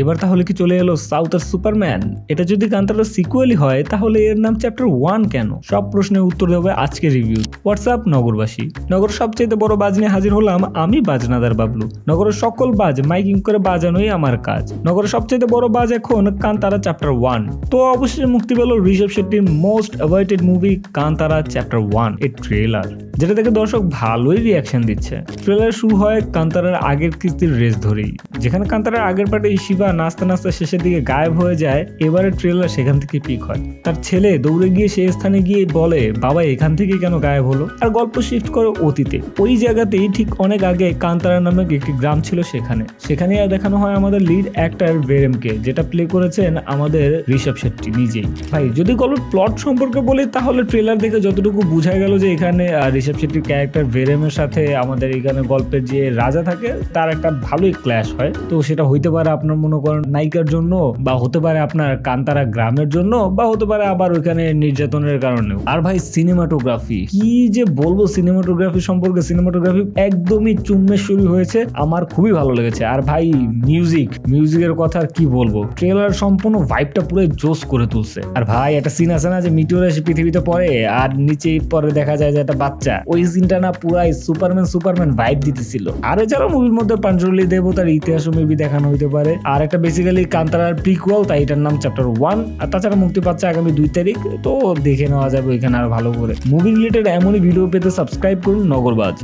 এবার তাহলে কি চলে এলো সাউথের সুপারম্যান? এটা যদি কান্তারার সিকুয়েলই হয়, তাহলে এর নাম চ্যাপ্টার ওয়ান কেন? সব প্রশ্নের উত্তর দেবে আজকের রিভিউ হোয়াটসঅ্যাপ নগরবাসী। নগর সবচেয়ে বড় বাজ নিয়ে হাজির হলাম আমি বাজনাদার বাবলু। নগরের সকল বাজ মাইকিং করে বাজানোই আমার কাজ। নগরের সবচেয়ে বড় বাজ এখন কান্তারা চ্যাপ্টার ওয়ান তো অবশেষে মুক্তি পেল Rishabh শেট্টির most awaited movie Kantara chapter ওয়ানের ট্রেলার যেটা দেখে দর্শক ভালোই রিয়াকশন দিচ্ছে। ট্রেলার শুরু হয় কান্তারার আগের কিস্তির রেস ধরেই। যেখানে কান্তারার আগের পাটে শিবা নাচতে নাচতে শেষের দিকে গায়েব হয়ে যায় এবারে ট্রেলার সেখান থেকে পিক হয়। তার ছেলে দৌড়ে গিয়ে সেই স্থানে গিয়ে বলে, বাবা, এখান থেকে কেন গায়েব হলো? আর গল্প শিফট করে অতীতে। ওই জায়গাতেই ঠিক অনেক আগে কান্তারা নামে একটি গ্রাম ছিল সেখানে। সেখানে দেখানো হয় আমাদের লিড অ্যাক্টার বেরেমকে যেটা প্লে করেছেন আমাদের ঋষভ শেট্টি নিজেই। ভাই, যদি গল্পের প্লট সম্পর্কে বলি, তাহলে ট্রেলার দেখে যতটুকু বোঝা গেল যে এখানে ঋষভ ক্যারেক্টার বেরেমের সাথে আমাদের এখানে গল্পের যে রাজা থাকে, তার একটা ভালোই ক্ল্যাশ হয়। তো সেটা হইতে পারে আপনার মনে করেন নায়িকার জন্য, বা হতে পারে আপনার কান্তারা গ্রামের জন্য, বা হতে পারে আবার ওইখানে নির্যাতনের কারণেও। আর ভাই সিনেমাটোগ্রাফি কি যে বলব সিনেমাটোগ্রাফি সম্পর্কে? সিনেমাটোগ্রাফি একদমই চুম্বেশ্বরী হয়েছে, আমার খুবই ভালো লেগেছে। আর ভাই মিউজিক মিউজিকের কথা আর কি বলব? ট্রেলার সম্পূর্ণ ভাইবটা পুরো জোস করে তুলছে। আর ভাই, একটা সিন আছে না যে মিটিওর এসে পৃথিবীতে পড়ে, আর নিচে পরে দেখা যায় যে একটা বাচ্চা। ওই সিনটা পুরাই সুপারম্যান সুপারম্যান ভাইব দিতেছিল। আর এছাড়াও মুভির মধ্যে পাঞ্জলি দেবতার ইতিহাস মেবি দেখানো হইতে পারে। আর একটা বেসিক্যালি কান্তারার প্রিকুয়াল তাই এটার নাম চ্যাপ্টার ওয়ান আর তাছাড়া মুক্তি পাচ্ছে আগামী দুই তারিখ, তো দেখে নেওয়া যাবে ওইখানে আর ভালো করে। মুভি রিলেটেড এমনই ভিডিও পেতে সাবস্ক্রাইব করুন, নগরবাজ।